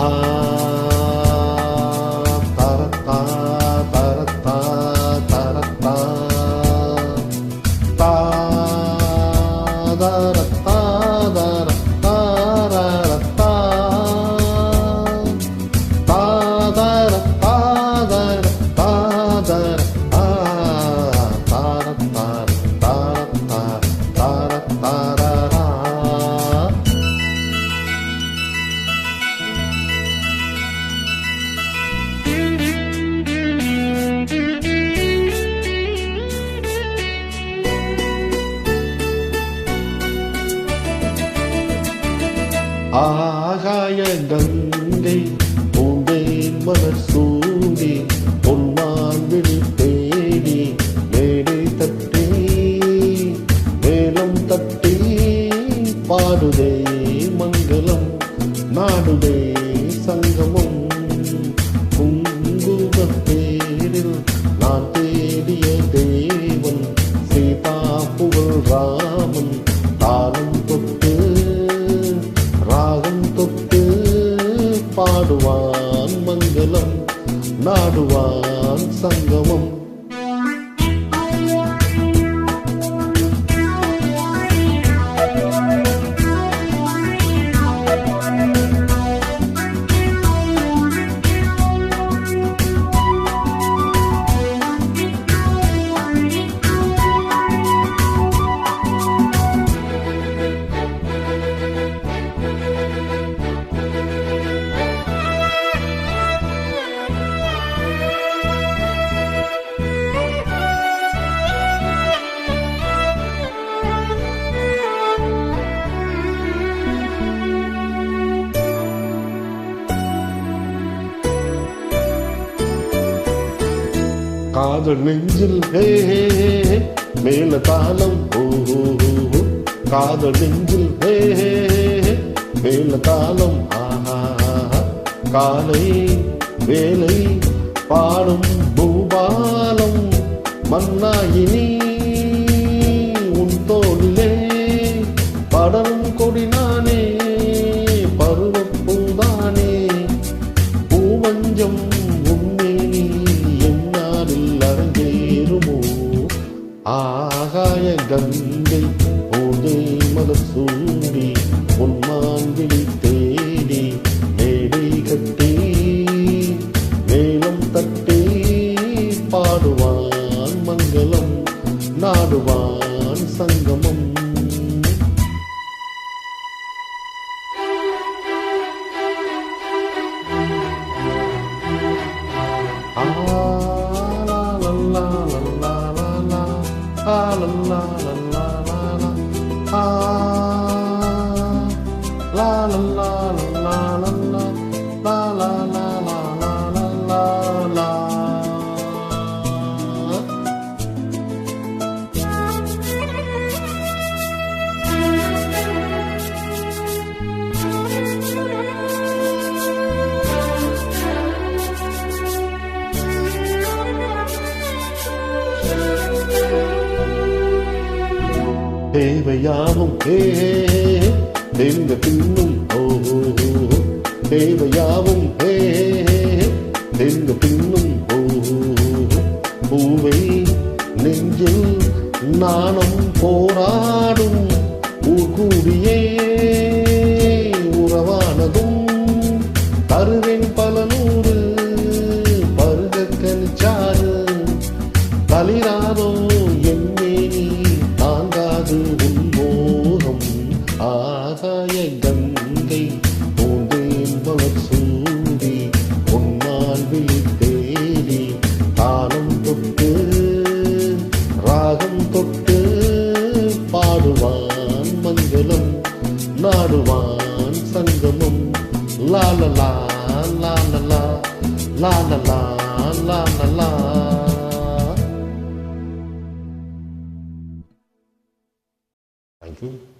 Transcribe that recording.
Ah. ஆகாய கங்கை பூந்தேன் மலர் சூடி பொன்மான் விழி தேடி மேடை தட்டி மேலம் தட்டி பாடுதே மங்களம் நாடுதே சங்கமம். குங்குமத் தேரில் நான் தேடிய தேவன் சீதா புகழ் ராமன். மங்களம் நாடுவான் சங்கமம். காதல் நெஞ்சில் ஹே மேல தாளம் ஓ காதல் நெஞ்சில் ஹே மேல தாளம் ஆஹா காலை வேலை பாடும் பூபாலம். மன்னா ஆகாய கங்கை ஓதை மலசூடி லா லா லா லா லா லா லா லா லா லா லா லா லா லா தேவையாகும் ஹே தெய்வ பின்னும் ஓஹோ தேவையாவும் ஹே தெய்வ பின்னும் ஓஹோ பூவை நெஞ்சில் நாணம் போராடும் ஊர்கூடியே. உறவானதும் தருவேன் பல நூறு பருக கனிச்சாறு தளிராதோ பாடுவான் மங்களம் நாடுவான் சங்கமம் லாலலா லாலலா லாலலா லாலலா Thank you.